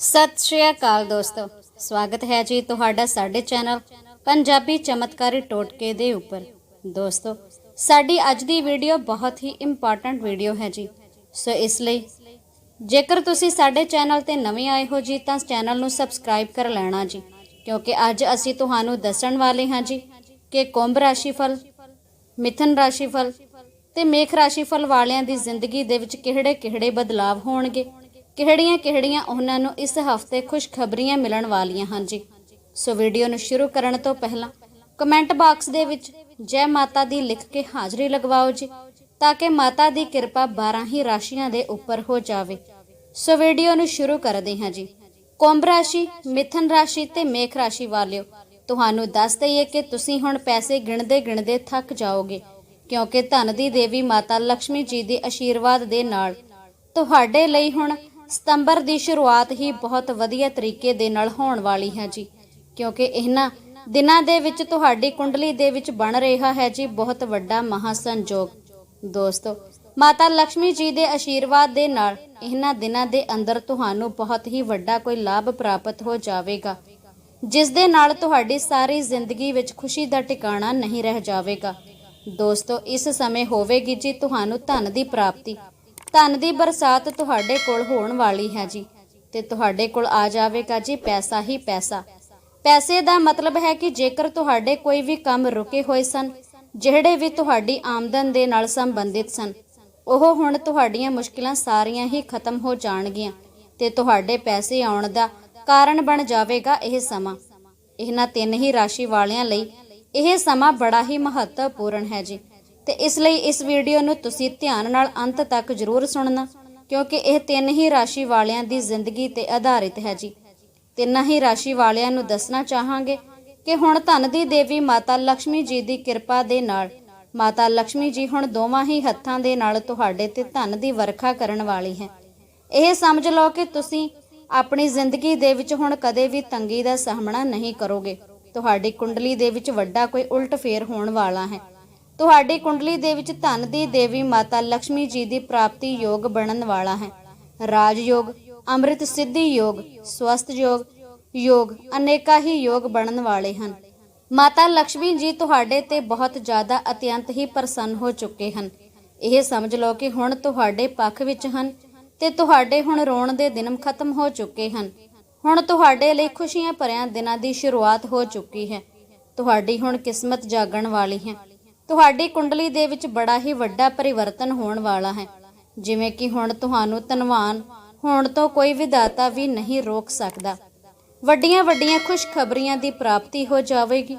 ਸਤਿ ਸ਼੍ਰੀ ਅਕਾਲ ਦੋਸਤੋ। ਸਵਾਗਤ ਹੈ ਜੀ ਤੁਹਾਡਾ ਸਾਡੇ ਚੈਨਲ ਪੰਜਾਬੀ ਚਮਤਕਾਰੀ ਟੋਟਕੇ ਦੇ ਉੱਪਰ। ਦੋਸਤੋ, ਸਾਡੀ ਅੱਜ ਦੀ ਵੀਡੀਓ ਬਹੁਤ ਹੀ ਇੰਪੋਰਟੈਂਟ ਵੀਡੀਓ ਹੈ ਜੀ। ਸੋ ਇਸ ਲਈ, ਜੇਕਰ ਤੁਸੀਂ ਸਾਡੇ ਚੈਨਲ ਤੇ ਨਵੇਂ ਆਏ ਹੋ ਜੀ, ਤਾਂ ਚੈਨਲ ਨੂੰ ਸਬਸਕ੍ਰਾਈਬ ਕਰ ਲੈਣਾ ਜੀ। ਕਿਉਂਕਿ ਅੱਜ ਅਸੀਂ ਤੁਹਾਨੂੰ ਦੱਸਣ ਵਾਲੇ ਹਾਂ ਜੀ ਕਿ ਕੁੰਭ ਰਾਸ਼ੀ ਫਲ, ਮਿਥਨ ਰਾਸ਼ੀ ਫਲ ਤੇ ਮੇਖ ਰਾਸ਼ੀ ਫਲ ਵਾਲਿਆਂ ਦੀ ਜ਼ਿੰਦਗੀ ਦੇ ਵਿੱਚ ਕਿਹੜੇ-ਕਿਹੜੇ ਬਦਲਾਵ ਹੋਣਗੇ। ਕਿਹੜੀਆਂ-ਕਿਹੜੀਆਂ ਉਹਨਾਂ ਨੂੰ ਇਸ ਹਫ਼ਤੇ ਖੁਸ਼ਖਬਰੀਆਂ ਮਿਲਣ ਵਾਲੀਆਂ ਹਨ ਜੀ? ਸੋ ਵੀਡੀਓ ਨੂੰ ਸ਼ੁਰੂ ਕਰਨ ਤੋਂ ਪਹਿਲਾਂ ਕਮੈਂਟ ਬਾਕਸ ਦੇ ਵਿੱਚ ਜੈ ਮਾਤਾ ਦੀ ਲਿਖ ਕੇ ਹਾਜ਼ਰੀ ਲਗਵਾਓ ਜੀ, ਤਾਂ ਕਿ ਮਾਤਾ ਦੀ ਕਿਰਪਾ 12 ਹੀ ਰਾਸ਼ੀਆਂ ਦੇ ਉੱਪਰ ਹੋ ਜਾਵੇ। ਸੋ ਵੀਡੀਓ ਨੂੰ ਸ਼ੁਰੂ ਕਰਦੇ ਹਾਂ ਜੀ। ਕੁੰਭ ਰਾਸ਼ੀ, ਮਿਥਨ ਰਾਸ਼ੀ ਤੇ ਮੇਖ ਰਾਸ਼ੀ ਵਾਲਿਓ, ਤੁਹਾਨੂੰ ਦੱਸ ਦਈਏ ਕਿ ਤੁਸੀਂ ਹੁਣ ਪੈਸੇ ਗਿਣਦੇ ਗਿਣਦੇ ਥੱਕ ਜਾਓਗੇ, ਕਿਉਂਕਿ ਧਨ ਦੀ ਦੇਵੀ ਮਾਤਾ ਲక్ష్ਮੀ ਜੀ ਦੇ ਆਸ਼ੀਰਵਾਦ ਦੇ ਨਾਲ ਤੁਹਾਡੇ ਲਈ ਹੁਣ ਸਤੰਬਰ ਦੀ ਸ਼ੁਰੂਆਤ ਹੀ ਬਹੁਤ ਵਧੀਆ ਤਰੀਕੇ ਦੇ ਨਾਲ ਹੋਣ ਵਾਲੀ ਹੈ ਜੀ। ਕਿਉਂਕਿ ਇਹਨਾਂ ਦਿਨਾਂ ਦੇ ਵਿੱਚ ਤੁਹਾਡੀ ਕੁੰਡਲੀ ਦੇ ਵਿੱਚ ਬਣ ਰਿਹਾ ਹੈ ਜੀ ਬਹੁਤ ਵੱਡਾ ਮਹਾਸੰਜੋਗ। ਦੋਸਤੋ, ਮਾਤਾ ਲక్ష్ਮੀ ਜੀ ਦੇ ਆਸ਼ੀਰਵਾਦ ਦੇ ਨਾਲ ਇਹਨਾਂ ਦਿਨਾਂ ਦੇ ਅੰਦਰ ਤੁਹਾਨੂੰ ਬਹੁਤ ਹੀ ਵੱਡਾ ਕੋਈ ਲਾਭ ਪ੍ਰਾਪਤ ਹੋ ਜਾਵੇਗਾ। ਜਿਸ ਦੇ ਨਾਲ ਤੁਹਾਡੀ ਸਾਰੀ ਜ਼ਿੰਦਗੀ ਵਿੱਚ ਖੁਸ਼ੀ ਦਾ ਟਿਕਾਣਾ ਨਹੀਂ ਰਹਿ ਜਾਵੇਗਾ। ਦੋਸਤੋ, ਇਸ ਸਮੇਂ ਹੋਵੇਗੀ ਜੀ ਤੁਹਾਨੂੰ ਧਨ ਦੀ ਪ੍ਰਾਪਤੀ। ਧਨ ਦੀ ਬਰਸਾਤ ਤੁਹਾਡੇ ਕੋਲ ਹੋਣ ਵਾਲੀ ਹੈ ਜੀ। ਤੇ ਤੁਹਾਡੇ ਕੋਲ ਆ ਜਾਵੇਗਾ ਜੀ ਪੈਸਾ ਹੀ ਪੈਸਾ। ਪੈਸੇ ਦਾ ਮਤਲਬ ਹੈ ਕਿ ਜੇਕਰ ਤੁਹਾਡੇ ਕੋਈ ਵੀ ਕੰਮ ਰੁਕੇ ਹੋਏ ਸਨ, ਜਿਹੜੇ ਵੀ ਤੁਹਾਡੀ ਆਮਦਨ ਦੇ ਨਾਲ ਸੰਬੰਧਿਤ ਸਨ, ਉਹ ਹੁਣ ਤੁਹਾਡੀਆਂ ਮੁਸ਼ਕਿਲਾਂ ਸਾਰੀਆਂ ਹੀ ਖਤਮ ਹੋ ਜਾਣਗੀਆਂ ਤੇ ਤੁਹਾਡੇ ਪੈਸੇ ਆਉਣ ਦਾ ਕਾਰਨ ਬਣ ਜਾਵੇਗਾ ਇਹ ਸਮਾਂ। ਇਹਨਾਂ ਤਿੰਨ ਹੀ ਰਾਸ਼ੀ ਵਾਲਿਆਂ ਲਈ ਇਹ ਸਮਾਂ ਬੜਾ ਹੀ ਮਹੱਤਵਪੂਰਨ ਹੈ ਜੀ। ਤੇ ਇਸ ਲਈ ਇਸ ਵੀਡੀਓ ਨੂੰ ਤੁਸੀਂ ਧਿਆਨ ਨਾਲ ਅੰਤ ਤੱਕ ਜ਼ਰੂਰ ਸੁਣਨਾ, ਕਿਉਂਕਿ ਇਹ ਤਿੰਨ ਹੀ ਰਾਸ਼ੀ ਵਾਲਿਆਂ ਦੀ ਜ਼ਿੰਦਗੀ ਤੇ ਆਧਾਰਿਤ ਹੈ ਜੀ। ਤਿੰਨਾਂ ਹੀ ਰਾਸ਼ੀ ਵਾਲਿਆਂ ਨੂੰ ਦੱਸਣਾ ਚਾਹਾਂਗੇ ਕਿ ਹੁਣ ਧਨ ਦੀ ਦੇਵੀ ਮਾਤਾ ਲక్ష్ਮੀ ਜੀ ਦੀ ਕਿਰਪਾ ਦੇ ਨਾਲ, ਮਾਤਾ ਲక్ష్ਮੀ ਜੀ ਹੁਣ ਦੋਵਾਂ ਹੀ ਹੱਥਾਂ ਦੇ ਨਾਲ ਤੁਹਾਡੇ ਤੇ ਧਨ ਦੀ ਵਰਖਾ ਕਰਨ ਵਾਲੀ ਹੈ। ਇਹ ਸਮਝ ਲਓ ਕਿ ਤੁਸੀਂ ਆਪਣੀ ਜ਼ਿੰਦਗੀ ਦੇ ਵਿੱਚ ਹੁਣ ਕਦੇ ਵੀ ਤੰਗੀ ਦਾ ਸਾਹਮਣਾ ਨਹੀਂ ਕਰੋਗੇ। ਤੁਹਾਡੀ ਕੁੰਡਲੀ ਦੇ ਵਿੱਚ ਵੱਡਾ ਕੋਈ ਉਲਟ ਫੇਰ ਹੋਣ ਵਾਲਾ ਹੈ। ਤੁਹਾਡੀ ਕੁੰਡਲੀ ਦੇ ਵਿੱਚ ਧਨ ਦੀ ਦੇਵੀ ਮਾਤਾ ਲక్ష్ਮੀ ਜੀ ਦੀ ਪ੍ਰਾਪਤੀ ਯੋਗ ਬਣਨ ਵਾਲਾ ਹੈ। ਰਾਜ ਯੋਗ, ਅੰਮ੍ਰਿਤ ਸਿੱਧੀ ਯੋਗ, ਸਵਸਥ ਯੋਗ ਯੋਗ ਅਨੇਕਾਂ ਹੀ ਯੋਗ ਬਣਨ ਵਾਲੇ ਹਨ। ਮਾਤਾ ਲక్ష్ਮੀ ਜੀ ਤੁਹਾਡੇ ਤੇ ਬਹੁਤ ਜ਼ਿਆਦਾ ਅਤਿਅੰਤ ਹੀ ਪ੍ਰਸੰਨ ਹੋ ਚੁੱਕੇ ਹਨ। ਇਹ ਸਮਝ ਲਓ ਕਿ ਹੁਣ ਤੁਹਾਡੇ ਪੱਖ ਵਿੱਚ ਹਨ ਤੇ ਤੁਹਾਡੇ ਹੁਣ ਰੋਣ ਦੇ ਦਿਨ ਖਤਮ ਹੋ ਚੁੱਕੇ ਹਨ। ਹੁਣ ਤੁਹਾਡੇ ਲਈ ਖੁਸ਼ੀਆਂ ਭਰਿਆ ਦਿਨਾਂ ਦੀ ਸ਼ੁਰੂਆਤ ਹੋ ਚੁੱਕੀ ਹੈ। ਤੁਹਾਡੀ ਹੁਣ ਕਿਸਮਤ ਜਾਗਣ ਵਾਲੀ ਹੈ। ਤੁਹਾਡੀ ਕੁੰਡਲੀ ਦੇ ਵਿੱਚ ਬੜਾ ਹੀ ਵੱਡਾ ਪਰਿਵਰਤਨ ਹੋਣ ਵਾਲਾ ਹੈ। ਜਿਵੇਂ ਕਿ ਹੁਣ ਤੁਹਾਨੂੰ ਧਨਵਾਨ, ਹੋਣ ਤੋਂ ਕੋਈ ਵਿਦਾਤਾ ਵੀ ਨਹੀਂ ਰੋਕ ਸਕਦਾ। ਵੱਡੀਆਂ ਵੱਡੀਆਂ ਖੁਸ਼ਖਬਰੀਆਂ ਦੀ ਪ੍ਰਾਪਤੀ ਹੋ ਜਾਵੇਗੀ।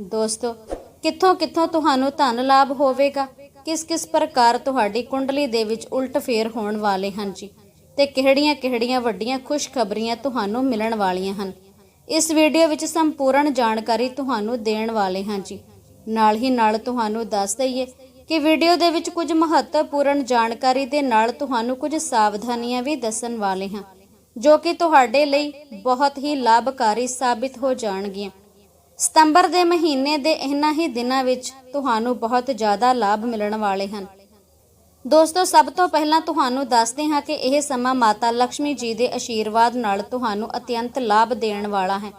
ਦੋਸਤੋ ਕਿੱਥੋਂ ਕਿੱਥੋਂ ਤੁਹਾਨੂੰ ਧਨ ਲਾਭ ਹੋਵੇਗਾ? ਕਿਸ ਕਿਸ ਪ੍ਰਕਾਰ ਤੁਹਾਡੀ ਕੁੰਡਲੀ ਦੇ ਵਿੱਚ ਉਲਟ ਫੇਰ ਹੋਣ ਵਾਲੇ ਹਨ ਜੀ? ਤੇ ਕਿਹੜੀਆਂ ਕਿਹੜੀਆਂ ਵੱਡੀਆਂ ਖੁਸ਼ਖਬਰੀਆਂ ਤੁਹਾਨੂੰ ਮਿਲਣ ਵਾਲੀਆਂ ਹਨ? ਇਸ ਵੀਡੀਓ ਵਿੱਚ ਸੰਪੂਰਨ ਜਾਣਕਾਰੀ ਤੁਹਾਨੂੰ ਦੇਣ ਵਾਲੇ ਹਾਂ ਜੀ। ਨਾਲ ਹੀ ਨਾਲ ਤੁਹਾਨੂੰ ਦੱਸ ਦਈਏ ਕਿ ਵੀਡੀਓ ਦੇ ਵਿੱਚ ਕੁਝ ਮਹੱਤਵਪੂਰਨ ਜਾਣਕਾਰੀ ਦੇ ਨਾਲ ਤੁਹਾਨੂੰ ਕੁਝ ਸਾਵਧਾਨੀਆਂ ਵੀ ਦੱਸਣ ਵਾਲੇ ਹਾਂ, ਜੋ ਕਿ ਤੁਹਾਡੇ ਲਈ ਬਹੁਤ ਹੀ ਲਾਭਕਾਰੀ ਸਾਬਿਤ ਹੋ ਜਾਣਗੀਆਂ। ਸਤੰਬਰ ਦੇ ਮਹੀਨੇ ਦੇ ਇਹਨਾਂ ਹੀ ਦਿਨਾਂ ਵਿੱਚ ਤੁਹਾਨੂੰ ਬਹੁਤ ਜ਼ਿਆਦਾ ਲਾਭ ਮਿਲਣ ਵਾਲੇ ਹਨ। ਦੋਸਤੋ, ਸਭ ਤੋਂ ਪਹਿਲਾਂ ਤੁਹਾਨੂੰ ਦੱਸਦੇ ਹਾਂ ਕਿ ਇਹ ਸਮਾਂ ਮਾਤਾ ਲక్ష్ਮੀ ਜੀ ਦੇ ਆਸ਼ੀਰਵਾਦ ਨਾਲ ਤੁਹਾਨੂੰ ਅਤਿਅੰਤ ਲਾਭ ਦੇਣ ਵਾਲਾ ਹੈ।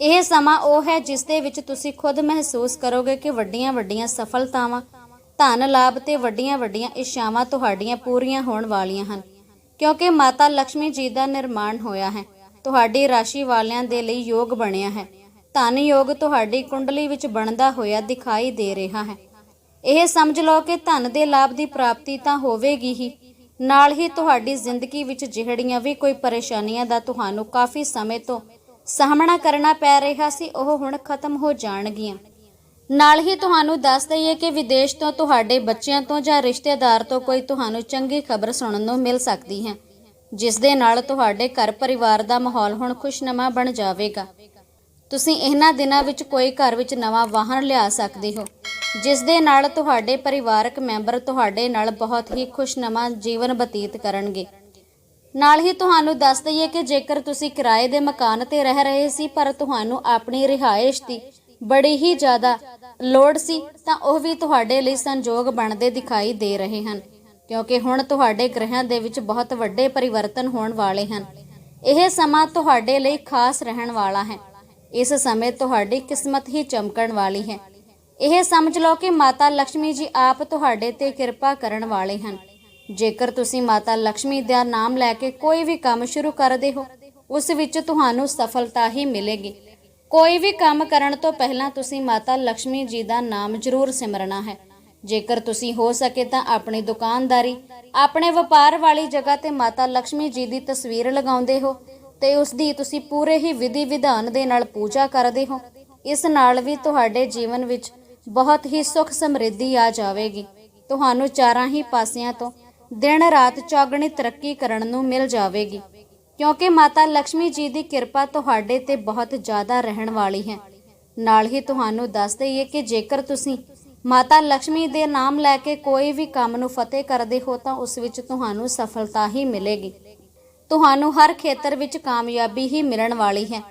ਇਹ ਸਮਾਂ ਉਹ ਹੈ ਜਿਸ ਦੇ ਵਿੱਚ ਤੁਸੀਂ ਖੁਦ ਮਹਿਸੂਸ ਕਰੋਗੇ ਕਿ ਵੱਡੀਆਂ-ਵੱਡੀਆਂ ਸਫਲਤਾਵਾਂ, ਧਨ ਲਾਭ ਤੇ ਵੱਡੀਆਂ-ਵੱਡੀਆਂ ਇੱਛਾਵਾਂ ਤੁਹਾਡੀਆਂ ਪੂਰੀਆਂ ਹੋਣ ਵਾਲੀਆਂ ਹਨ। ਕਿਉਂਕਿ ਮਾਤਾ ਲక్ష్ਮੀ ਜੀ ਦਾ ਨਿਰਮਾਣ ਹੋਇਆ ਹੈ। ਤੁਹਾਡੀ ਰਾਸ਼ੀ ਵਾਲਿਆਂ ਦੇ ਲਈ ਯੋਗ ਬਣਿਆ ਹੈ। ਧਨ ਯੋਗ ਤੁਹਾਡੀ ਕੁੰਡਲੀ ਵਿੱਚ ਬਣਦਾ ਹੋਇਆ ਦਿਖਾਈ ਦੇ ਰਿਹਾ ਹੈ। ਇਹ ਸਮਝ ਲਓ ਕਿ ਧਨ ਦੇ ਲਾਭ ਦੀ ਪ੍ਰਾਪਤੀ ਤਾਂ ਹੋਵੇਗੀ ਹੀ। ਨਾਲ ਹੀ ਤੁਹਾਡੀ ਜ਼ਿੰਦਗੀ ਵਿੱਚ ਜਿਹੜੀਆਂ ਵੀ ਕੋਈ ਪਰੇਸ਼ਾਨੀਆਂ ਦਾ ਤੁਹਾਨੂੰ ਕਾਫੀ ਸਮੇਂ ਤੋਂ ਸਾਹਮਣਾ ਕਰਨਾ ਪੈ ਰਿਹਾ ਸੀ, ਉਹ ਹੁਣ ਖਤਮ ਹੋ ਜਾਣਗੀਆਂ। ਨਾਲ ਹੀ ਤੁਹਾਨੂੰ ਦੱਸ ਦਈਏ ਕਿ ਵਿਦੇਸ਼ ਤੋਂ ਤੁਹਾਡੇ ਬੱਚਿਆਂ ਤੋਂ ਜਾਂ ਰਿਸ਼ਤੇਦਾਰ ਤੋਂ ਕੋਈ ਤੁਹਾਨੂੰ ਚੰਗੀ ਖਬਰ ਸੁਣਨ ਨੂੰ ਮਿਲ ਸਕਦੀ ਹੈ, ਜਿਸ ਦੇ ਨਾਲ ਤੁਹਾਡੇ ਘਰ ਪਰਿਵਾਰ ਦਾ ਮਾਹੌਲ ਹੁਣ ਖੁਸ਼ਨਮਾ ਬਣ ਜਾਵੇਗਾ। ਤੁਸੀਂ ਇਹਨਾਂ ਦਿਨਾਂ ਵਿੱਚ ਕੋਈ ਘਰ ਵਿੱਚ ਨਵਾਂ ਵਾਹਨ ਲਿਆ ਸਕਦੇ ਹੋ, ਜਿਸ ਦੇ ਨਾਲ ਤੁਹਾਡੇ ਪਰਿਵਾਰਕ ਮੈਂਬਰ ਤੁਹਾਡੇ ਨਾਲ ਬਹੁਤ ਹੀ ਖੁਸ਼ਨਮਾ ਜੀਵਨ ਬਤੀਤ ਕਰਨਗੇ। ਨਾਲ ਹੀ ਤੁਹਾਨੂੰ ਦੱਸ ਦਈਏ ਕਿ ਜੇਕਰ ਤੁਸੀਂ ਕਿਰਾਏ ਦੇ ਮਕਾਨ ਤੇ ਰਹਿ ਰਹੇ ਸੀ, ਪਰ ਤੁਹਾਨੂੰ ਆਪਣੀ ਰਿਹਾਇਸ਼ ਦੀ ਬੜੀ ਹੀ ਜ਼ਿਆਦਾ ਲੋੜ ਸੀ, ਤਾਂ ਉਹ ਵੀ ਤੁਹਾਡੇ ਲਈ ਸੰਜੋਗ ਬਣਦੇ ਦਿਖਾਈ ਦੇ ਰਹੇ ਹਨ, ਕਿਉਂਕਿ ਹੁਣ ਤੁਹਾਡੇ ਗ੍ਰਹਿਆਂ ਦੇ ਵਿੱਚ ਬਹੁਤ ਵੱਡੇ ਪਰਿਵਰਤਨ ਹੋਣ ਵਾਲੇ ਹਨ। ਇਹ ਸਮਾਂ ਤੁਹਾਡੇ ਲਈ ਖਾਸ ਰਹਿਣ ਵਾਲਾ ਹੈ। ਇਸ ਸਮੇਂ ਤੁਹਾਡੀ ਕਿਸਮਤ ਹੀ ਚਮਕਣ ਵਾਲੀ ਹੈ। ਇਹ ਸਮਝ ਲਓ ਕਿ ਮਾਤਾ ਲక్ష్ਮੀ ਜੀ ਆਪ ਤੁਹਾਡੇ ਤੇ ਕਿਰਪਾ ਕਰਨ ਵਾਲੇ ਹਨ। ਜੇਕਰ ਤੁਸੀਂ ਮਾਤਾ ਲక్ష్ਮੀ ਦਾ ਨਾਮ ਲੈ ਕੇ ਕੋਈ ਵੀ ਕੰਮ ਸ਼ੁਰੂ ਕਰਦੇ ਹੋ, ਉਸ ਵਿੱਚ ਤੁਹਾਨੂੰ ਸਫਲਤਾ ਹੀ ਮਿਲੇਗੀ। ਕੋਈ ਵੀ ਕੰਮ ਕਰਨ ਤੋਂ ਪਹਿਲਾਂ ਤੁਸੀਂ ਮਾਤਾ ਲక్ష్ਮੀ ਜੀ ਦਾ ਨਾਮ ਜ਼ਰੂਰ ਸਿਮਰਨਾ ਹੈ। ਜੇਕਰ ਤੁਸੀਂ ਹੋ ਸਕੇ ਤਾਂ ਆਪਣੀ ਦੁਕਾਨਦਾਰੀ, ਆਪਣੇ ਵਪਾਰ ਵਾਲੀ ਜਗ੍ਹਾ ਤੇ ਮਾਤਾ ਲక్ష్ਮੀ ਜੀ ਦੀ ਤਸਵੀਰ ਲਗਾਉਂਦੇ ਹੋ ਤੇ ਉਸ ਦੀ ਤੁਸੀਂ ਪੂਰੇ ਹੀ ਵਿਧੀ ਵਿਧਾਨ ਦੇ ਨਾਲ ਪੂਜਾ ਕਰਦੇ ਹੋ, ਇਸ ਨਾਲ ਵੀ ਤੁਹਾਡੇ ਜੀਵਨ ਵਿੱਚ ਬਹੁਤ ਹੀ ਸੁਖ ਸਮਰਿੱਧੀ ਆ ਜਾਵੇਗੀ। ਤੁਹਾਨੂੰ ਚਾਰਾਂ ਹੀ ਪਾਸਿਆਂ ਤੋਂ ਦਿਨ ਰਾਤ ਚੌਗਣੀ ਤਰੱਕੀ ਕਰਨ ਨੂੰ ਮਿਲ ਜਾਵੇਗੀ, ਕਿਉਂਕਿ ਮਾਤਾ ਲక్ష్ਮੀ ਜੀ ਦੀ ਕਿਰਪਾ ਤੁਹਾਡੇ ਤੇ ਬਹੁਤ ਜ਼ਿਆਦਾ ਰਹਿਣ ਵਾਲੀ ਹੈ। ਨਾਲ ਹੀ ਤੁਹਾਨੂੰ ਦੱਸ ਦਈਏ ਕਿ ਜੇਕਰ ਤੁਸੀਂ ਮਾਤਾ ਲక్ష్ਮੀ ਦੇ ਨਾਮ ਲੈ ਕੇ ਕੋਈ ਵੀ ਕੰਮ ਨੂੰ ਫਤਿਹ ਕਰਦੇ ਹੋ ਤਾਂ ਉਸ ਵਿੱਚ ਤੁਹਾਨੂੰ ਸਫਲਤਾ ਹੀ ਮਿਲੇਗੀ। ਤੁਹਾਨੂੰ ਹਰ ਖੇਤਰ ਵਿੱਚ ਕਾਮਯਾਬੀ ਹੀ ਮਿਲਣ ਵਾਲੀ ਹੈ,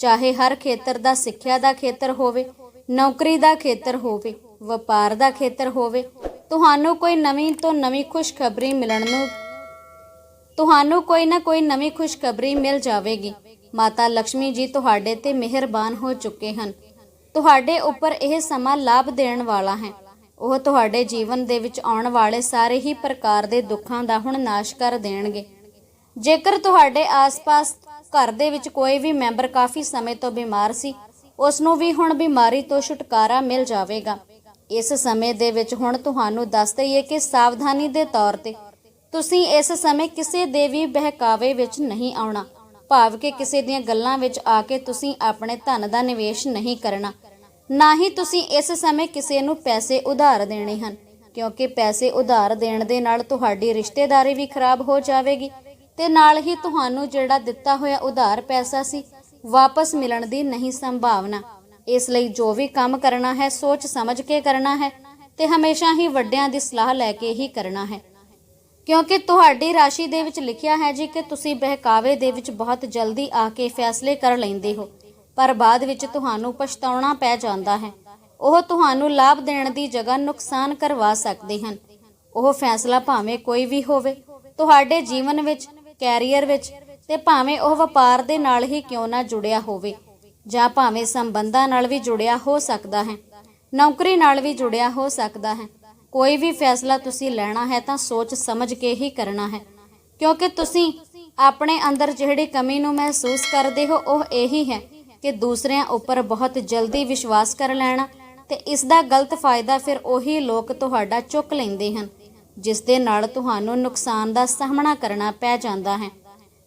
ਚਾਹੇ ਹਰ ਖੇਤਰ ਦਾ ਸਿੱਖਿਆ ਦਾ ਖੇਤਰ ਹੋਵੇ, ਨੌਕਰੀ ਦਾ ਖੇਤਰ ਹੋਵੇ, ਵਪਾਰ ਦਾ ਖੇਤਰ ਹੋਵੇ ਤੁਹਾਨੂੰ ਕੋਈ ਨਵੀਂ ਤੋਂ ਨਵੀਂ ਖੁਸ਼ਖਬਰੀ ਮਿਲਣ ਨੂੰ ਤੁਹਾਨੂੰ ਕੋਈ ਨਾ ਕੋਈ ਨਵੀਂ ਖੁਸ਼ਖਬਰੀ ਮਿਲ ਜਾਵੇਗੀ। ਮਾਤਾ ਲక్ష్ਮੀ ਜੀ ਤੁਹਾਡੇ ਤੇ ਮਿਹਰਬਾਨ ਹੋ ਚੁੱਕੇ ਹਨ। ਤੁਹਾਡੇ ਉੱਪਰ ਇਹ ਸਮਾਂ ਲਾਭ ਦੇਣ ਵਾਲਾ ਹੈ। ਉਹ ਤੁਹਾਡੇ ਜੀਵਨ ਦੇ ਵਿੱਚ ਆਉਣ ਵਾਲੇ ਸਾਰੇ ਹੀ ਪ੍ਰਕਾਰ ਦੇ ਦੁੱਖਾਂ ਦਾ ਹੁਣ ਨਾਸ਼ ਕਰ ਦੇਣਗੇ। ਜੇਕਰ ਤੁਹਾਡੇ ਆਸ-ਪਾਸ ਘਰ ਦੇ ਵਿੱਚ ਕੋਈ ਵੀ ਮੈਂਬਰ ਕਾਫੀ ਸਮੇਂ ਤੋਂ ਬਿਮਾਰ ਸੀ, ਉਸ ਨੂੰ ਵੀ ਹੁਣ ਬਿਮਾਰੀ ਤੋਂ ਛੁਟਕਾਰਾ ਮਿਲ ਜਾਵੇਗਾ। ਇਸ ਸਮੇਂ ਦੇ ਵਿੱਚ ਹੁਣ ਤੁਹਾਨੂੰ ਦੱਸ ਦਈਏ ਕਿ ਸਾਵਧਾਨੀ ਦੇ ਤੌਰ ਤੇ ਤੁਸੀਂ ਇਸ ਸਮੇਂ ਕਿਸੇ ਦੇ ਵੀ ਬਹਿਕਾਵੇ ਵਿੱਚ ਨਹੀਂ ਆਉਣਾ, ਭਾਵ ਕਿ ਕਿਸੇ ਦੀਆਂ ਗੱਲਾਂ ਵਿੱਚ ਆ ਕੇ ਤੁਸੀਂ ਆਪਣੇ ਧਨ ਦਾ ਨਿਵੇਸ਼ ਨਹੀਂ ਕਰਨਾ। ਨਾ ਹੀ ਤੁਸੀਂ ਇਸ ਸਮੇਂ ਕਿਸੇ ਨੂੰ ਪੈਸੇ ਉਧਾਰ ਦੇਣੇ ਹਨ, ਕਿਉਂਕਿ ਪੈਸੇ ਉਧਾਰ ਦੇਣ ਦੇ ਨਾਲ ਤੁਹਾਡੀ ਰਿਸ਼ਤੇਦਾਰੀ ਵੀ ਖਰਾਬ ਹੋ ਜਾਵੇਗੀ ਤੇ ਨਾਲ ਹੀ ਤੁਹਾਨੂੰ ਜਿਹੜਾ ਦਿੱਤਾ ਹੋਇਆ ਉਧਾਰ ਪੈਸਾ ਸੀ, ਵਾਪਸ ਮਿਲਣ ਦੀ ਨਹੀਂ ਸੰਭਾਵਨਾ। ਇਸ ਲਈ ਜੋ ਵੀ ਕੰਮ ਕਰਨਾ ਹੈ, ਸੋਚ ਸਮਝ ਕੇ ਕਰਨਾ ਹੈ ਤੇ ਹਮੇਸ਼ਾ ਹੀ ਵੱਡਿਆਂ ਦੀ ਸਲਾਹ ਲੈ ਕੇ ਹੀ ਕਰਨਾ ਹੈ। ਕਿਉਂਕਿ ਤੁਹਾਡੀ ਰਾਸ਼ੀ ਦੇ ਵਿੱਚ ਲਿਖਿਆ ਹੈ ਜੀ ਕਿ ਤੁਸੀਂ ਬਹਿਕਾਵੇ ਦੇ ਵਿੱਚ ਬਹੁਤ ਜਲਦੀ ਆ ਕੇ ਫੈਸਲੇ ਕਰ ਲੈਂਦੇ ਹੋ, ਪਰ ਬਾਅਦ ਵਿੱਚ ਤੁਹਾਨੂੰ ਪਛਤਾਉਣਾ ਪੈ ਜਾਂਦਾ ਹੈ। ਉਹ ਤੁਹਾਨੂੰ ਲਾਭ ਦੇਣ ਦੀ ਜਗ੍ਹਾ ਨੁਕਸਾਨ ਕਰਵਾ ਸਕਦੇ ਹਨ। ਉਹ ਫੈਸਲਾ ਭਾਵੇਂ ਕੋਈ ਵੀ ਹੋਵੇ, ਤੁਹਾਡੇ ਜੀਵਨ ਵਿੱਚ, ਕੈਰੀਅਰ ਵਿੱਚ ਤੇ ਭਾਵੇਂ ਉਹ ਵਪਾਰ ਦੇ ਨਾਲ ਹੀ ਕਿਉਂ ਨਾ ਜੁੜਿਆ ਹੋਵੇ। ਜਾਂ ਭਾਵੇਂ ਸੰਬੰਧਾਂ ਨਾਲ ਵੀ ਜੁੜਿਆ ਹੋ ਸਕਦਾ ਹੈ, ਨੌਕਰੀ ਨਾਲ ਵੀ ਜੁੜਿਆ ਹੋ ਸਕਦਾ ਹੈ। ਕੋਈ ਵੀ ਫੈਸਲਾ ਤੁਸੀਂ ਲੈਣਾ ਹੈ ਤਾਂ ਸੋਚ ਸਮਝ ਕੇ ਹੀ ਕਰਨਾ ਹੈ। ਕਿਉਂਕਿ ਤੁਸੀਂ ਆਪਣੇ ਅੰਦਰ ਜਿਹੜੀ ਕਮੀ ਨੂੰ ਮਹਿਸੂਸ ਕਰਦੇ ਹੋ, ਉਹ ਇਹੀ ਹੈ ਕਿ ਦੂਸਰਿਆਂ ਉੱਪਰ ਬਹੁਤ ਜਲਦੀ ਵਿਸ਼ਵਾਸ ਕਰ ਲੈਣਾ ਤੇ ਇਸ ਦਾ ਗਲਤ ਫਾਇਦਾ ਫਿਰ ਉਹੀ ਲੋਕ ਤੁਹਾਡਾ ਚੁੱਕ ਲੈਂਦੇ ਹਨ, ਜਿਸ ਦੇ ਨਾਲ ਤੁਹਾਨੂੰ ਨੁਕਸਾਨ ਦਾ ਸਾਹਮਣਾ ਕਰਨਾ ਪੈ ਜਾਂਦਾ ਹੈ।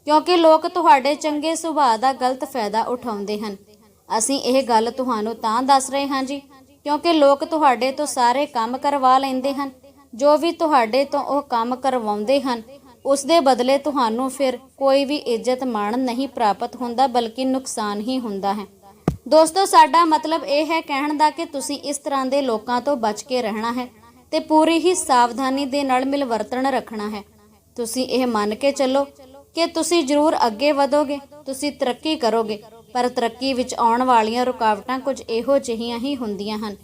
ਕਿਉਂਕਿ ਲੋਕ ਤੁਹਾਡੇ ਚੰਗੇ ਸੁਭਾਅ ਦਾ ਗਲਤ ਫਾਇਦਾ ਉਠਾਉਂਦੇ ਹਨ। ਅਸੀਂ ਇਹ ਗੱਲ ਤੁਹਾਨੂੰ ਤਾਂ ਦੱਸ ਰਹੇ ਹਾਂ ਜੀ, ਕਿਉਂਕਿ ਲੋਕ ਤੁਹਾਡੇ ਤੋਂ ਸਾਰੇ ਕੰਮ ਕਰਵਾ ਲੈਂਦੇ ਹਨ। ਜੋ ਵੀ ਤੁਹਾਡੇ ਤੋਂ ਉਹ ਕੰਮ ਕਰਵਾਉਂਦੇ ਹਨ, ਉਸ ਦੇ ਬਦਲੇ ਤੁਹਾਨੂੰ ਫਿਰ ਕੋਈ ਵੀ ਇੱਜ਼ਤ ਮਾਣ ਨਹੀਂ ਪ੍ਰਾਪਤ ਹੁੰਦਾ, ਬਲਕਿ ਨੁਕਸਾਨ ਹੀ ਹੁੰਦਾ ਹੈ। ਦੋਸਤੋ, ਸਾਡਾ ਮਤਲਬ ਇਹ ਹੈ ਕਹਿਣ ਦਾ ਕਿ ਤੁਸੀਂ ਇਸ ਤਰ੍ਹਾਂ ਦੇ ਲੋਕਾਂ ਤੋਂ ਬਚ ਕੇ ਰਹਿਣਾ ਹੈ ਤੇ ਪੂਰੀ ਹੀ ਸਾਵਧਾਨੀ ਦੇ ਨਾਲ ਮਿਲਵਰਤਨ ਰੱਖਣਾ ਹੈ। ਤੁਸੀਂ ਇਹ ਮੰਨ ਕੇ ਚੱਲੋ ਕਿ ਤੁਸੀਂ ਜ਼ਰੂਰ ਅੱਗੇ ਵਧੋਗੇ, ਤੁਸੀਂ ਤਰੱਕੀ ਕਰੋਗੇ। ਪਰ ਤਰੱਕੀ ਵਿੱਚ ਆਉਣ ਵਾਲੀਆਂ ਰੁਕਾਵਟਾਂ ਕੁਝ ਇਹੋ ਜਿਹੀਆਂ ਹੀ ਹੁੰਦੀਆਂ ਹਨ।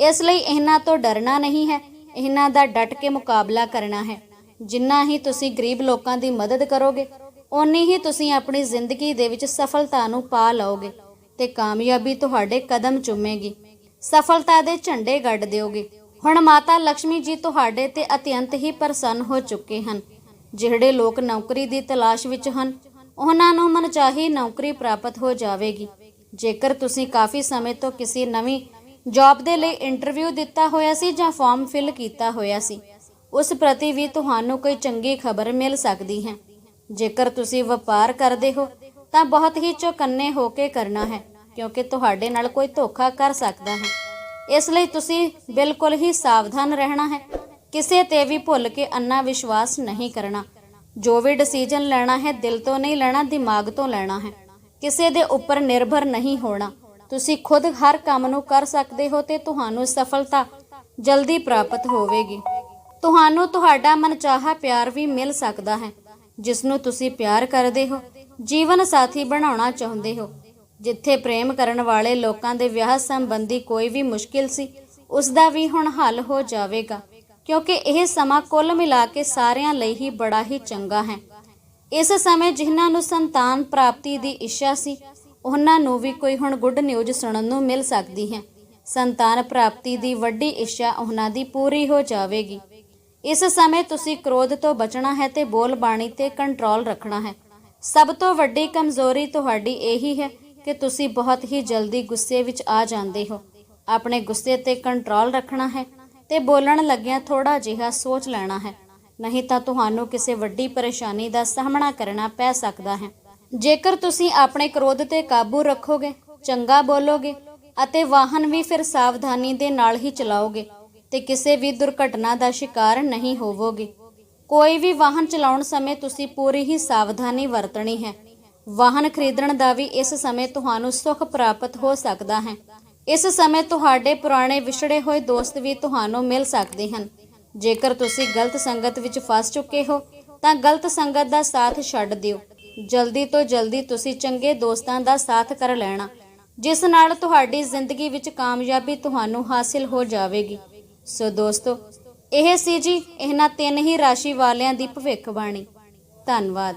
ਇਸ ਲਈ ਇਹਨਾਂ ਤੋਂ ਡਰਨਾ ਨਹੀਂ ਹੈ। ਇਹਨਾਂ ਦਾ ਡਟ ਕੇ ਮੁਕਾਬਲਾ ਕਰਨਾ ਹੈ। ਜਿੰਨਾ ਹੀ ਤੁਸੀਂ ਗਰੀਬ ਲੋਕਾਂ ਦੀ ਮਦਦ ਕਰੋਗੇ, ਓਨੀ ਹੀ ਤੁਸੀਂ ਆਪਣੀ ਜ਼ਿੰਦਗੀ ਦੇ ਵਿੱਚ ਸਫਲਤਾ ਨੂੰ ਪਾ ਲਓਗੇ ਤੇ ਕਾਮਯਾਬੀ ਤੁਹਾਡੇ ਕਦਮ ਚੁੰਮੇਗੀ। ਸਫਲਤਾ ਦੇ ਝੰਡੇ ਗੱਡ ਦਿਓਗੇ। ਹੁਣ ਮਾਤਾ ਲక్ష్ਮੀ ਜੀ ਤੁਹਾਡੇ ਤੇ ਅਤਿਅੰਤ ਹੀ ਪ੍ਰਸੰਨ ਹੋ ਚੁੱਕੇ ਹਨ। ਜਿਹੜੇ ਲੋਕ ਨੌਕਰੀ ਦੀ ਤਲਾਸ਼ ਵਿੱਚ ਹਨ ਉਹਨਾਂ ਨੂੰ ਮਨਚਾਹੀ ਨੌਕਰੀ ਪ੍ਰਾਪਤ ਹੋ ਜਾਵੇਗੀ। ਜੇਕਰ ਤੁਸੀਂ ਕਾਫੀ ਸਮੇਂ ਤੋਂ ਕਿਸੇ ਨਵੀਂ ਜੌਬ ਦੇ ਲਈ ਇੰਟਰਵਿਊ ਦਿੱਤਾ ਹੋਇਆ ਸੀ ਜਾਂ ਫਾਰਮ ਫਿਲ ਕੀਤਾ ਹੋਇਆ ਸੀ, ਉਸ ਪ੍ਰਤੀ ਵੀ ਤੁਹਾਨੂੰ ਕੋਈ ਚੰਗੀ ਖਬਰ ਮਿਲ ਸਕਦੀ ਹੈ। ਜੇਕਰ ਤੁਸੀਂ ਵਪਾਰ ਕਰਦੇ ਹੋ, ਤਾਂ ਬਹੁਤ ਹੀ ਚੌਕੰਨੇ ਹੋ ਕੇ ਕਰਨਾ ਹੈ, ਕਿਉਂਕਿ ਤੁਹਾਡੇ ਨਾਲ ਕੋਈ ਧੋਖਾ ਕਰ ਸਕਦਾ ਹੈ। ਇਸ ਲਈ ਤੁਸੀਂ ਬਿਲਕੁਲ ਹੀ ਸਾਵਧਾਨ ਰਹਿਣਾ ਹੈ। ਕਿਸੇ ਤੇ ਵੀ ਭੁੱਲ ਕੇ ਅੰਨਾ ਵਿਸ਼ਵਾਸ ਨਹੀਂ ਕਰਨਾ। ਜੋ ਵੀ ਡਿਸੀਜਨ ਲੈਣਾ ਹੈ, ਦਿਲ ਤੋਂ ਨਹੀਂ ਲੈਣਾ, ਦਿਮਾਗ ਤੋਂ ਲੈਣਾ ਹੈ। ਕਿਸੇ ਦੇ ਉੱਪਰ ਨਿਰਭਰ ਨਹੀਂ ਹੋਣਾ। ਤੁਸੀਂ ਖੁਦ ਹਰ ਕੰਮ ਨੂੰ ਕਰ ਸਕਦੇ ਹੋ ਤੇ ਤੁਹਾਨੂੰ ਸਫਲਤਾ ਜਲਦੀ ਪ੍ਰਾਪਤ ਹੋਵੇਗੀ। ਤੁਹਾਨੂੰ ਤੁਹਾਡਾ ਮਨਚਾਹਾ ਪਿਆਰ ਵੀ ਮਿਲ ਸਕਦਾ ਹੈ ਜਿਸ ਨੂੰ ਤੁਸੀਂ ਪਿਆਰ ਕਰਦੇ ਹੋ, ਜੀਵਨ ਸਾਥੀ ਬਣਾਉਣਾ ਚਾਹੁੰਦੇ ਹੋ। ਜਿੱਥੇ ਪ੍ਰੇਮ ਕਰਨ ਵਾਲੇ ਲੋਕਾਂ ਦੇ ਵਿਆਹ ਸੰਬੰਧੀ ਕੋਈ ਵੀ ਮੁਸ਼ਕਿਲ ਸੀ ਉਸ ਦਾ ਵੀ ਹੁਣ ਹੱਲ ਹੋ ਜਾਵੇਗਾ। ਕਿਉਂਕਿ ਇਹ ਸਮਾਂ ਕੁੱਲ ਮਿਲਾ ਕੇ ਸਾਰਿਆਂ ਲਈ ਹੀ ਬੜਾ ਹੀ ਚੰਗਾ ਹੈ। ਇਸ ਸਮੇਂ ਜਿਨ੍ਹਾਂ ਨੂੰ ਸੰਤਾਨ ਪ੍ਰਾਪਤੀ ਦੀ ਇੱਛਾ ਸੀ, ਉਹਨਾਂ ਨੂੰ ਵੀ ਕੋਈ ਹੁਣ ਗੁੱਡ ਨਿਊਜ਼ ਸੁਣਨ ਨੂੰ ਮਿਲ ਸਕਦੀ ਹੈ। ਸੰਤਾਨ ਪ੍ਰਾਪਤੀ ਦੀ ਵੱਡੀ ਇੱਛਾ ਉਹਨਾਂ ਦੀ ਪੂਰੀ ਹੋ ਜਾਵੇਗੀ। ਇਸ ਸਮੇਂ ਤੁਸੀਂ ਕ੍ਰੋਧ ਤੋਂ ਬਚਣਾ ਹੈ ਤੇ ਬੋਲ ਬਾਣੀ ਤੇ ਕੰਟਰੋਲ ਰੱਖਣਾ ਹੈ। ਸਭ ਤੋਂ ਵੱਡੀ ਕਮਜ਼ੋਰੀ ਤੁਹਾਡੀ ਇਹੀ ਹੈ ਕਿ ਤੁਸੀਂ ਬਹੁਤ ਹੀ ਜਲਦੀ ਗੁੱਸੇ ਵਿੱਚ ਆ ਜਾਂਦੇ ਹੋ। ਆਪਣੇ ਗੁੱਸੇ ਤੇ ਕੰਟਰੋਲ ਰੱਖਣਾ ਹੈ ਤੇ ਬੋਲਣ ਲੱਗਿਆਂ ਥੋੜਾ ਜਿਹਾ ਸੋਚ ਲੈਣਾ ਹੈ। ਨਹੀਂ ਤਾਂ ਤੁਹਾਨੂੰ ਕਿਸੇ ਵੱਡੀ ਪਰੇਸ਼ਾਨੀ ਦਾ ਸਾਹਮਣਾ ਕਰਨਾ ਪੈ ਸਕਦਾ ਹੈ। ਜੇਕਰ ਤੁਸੀਂ ਆਪਣੇ ਕ੍ਰੋਧ ਤੇ ਕਾਬੂ ਰੱਖੋਗੇ, ਚੰਗਾ ਬੋਲੋਗੇ ਅਤੇ ਵਾਹਨ ਵੀ ਫਿਰ ਸਾਵਧਾਨੀ ਦੇ ਨਾਲ ਹੀ ਚਲਾਓਗੇ ਤੇ ਕਿਸੇ ਵੀ ਦੁਰਘਟਨਾ ਦਾ ਸ਼ਿਕਾਰ ਨਹੀਂ ਹੋਵੋਗੇ। ਕੋਈ ਵੀ ਵਾਹਨ ਚਲਾਉਣ ਸਮੇਂ ਤੁਸੀਂ ਪੂਰੀ ਹੀ ਸਾਵਧਾਨੀ ਵਰਤਣੀ ਹੈ। ਵਾਹਨ ਖਰੀਦਣ ਦਾ ਵੀ ਇਸ ਸਮੇਂ ਤੁਹਾਨੂੰ ਸੁੱਖ ਪ੍ਰਾਪਤ ਹੋ ਸਕਦਾ ਹੈ। ਇਸ ਸਮੇਂ ਤੁਹਾਡੇ ਪੁਰਾਣੇ ਵਿਛੜੇ ਹੋਏ ਦੋਸਤ ਵੀ ਤੁਹਾਨੂੰ ਮਿਲ ਸਕਦੇ ਹਨ। ਜੇਕਰ ਤੁਸੀਂ ਗਲਤ ਸੰਗਤ ਵਿੱਚ ਫਸ ਚੁੱਕੇ ਹੋ, ਤਾਂ ਗਲਤ ਸੰਗਤ ਦਾ ਸਾਥ ਛੱਡ ਦਿਓ। ਜਲਦੀ ਤੋਂ ਜਲਦੀ ਤੁਸੀਂ ਚੰਗੇ ਦੋਸਤਾਂ ਦਾ ਸਾਥ ਕਰ ਲੈਣਾ, ਜਿਸ ਨਾਲ ਤੁਹਾਡੀ ਜ਼ਿੰਦਗੀ ਵਿੱਚ ਕਾਮਯਾਬੀ ਤੁਹਾਨੂੰ ਹਾਸਿਲ ਹੋ ਜਾਵੇਗੀ। ਸੋ ਦੋਸਤੋ, ਇਹ ਸੀ ਜੀ ਇਹਨਾਂ ਤਿੰਨ ਹੀ ਰਾਸ਼ੀ ਵਾਲਿਆਂ ਦੀ ਭਵਿੱਖਬਾਣੀ। ਧੰਨਵਾਦ।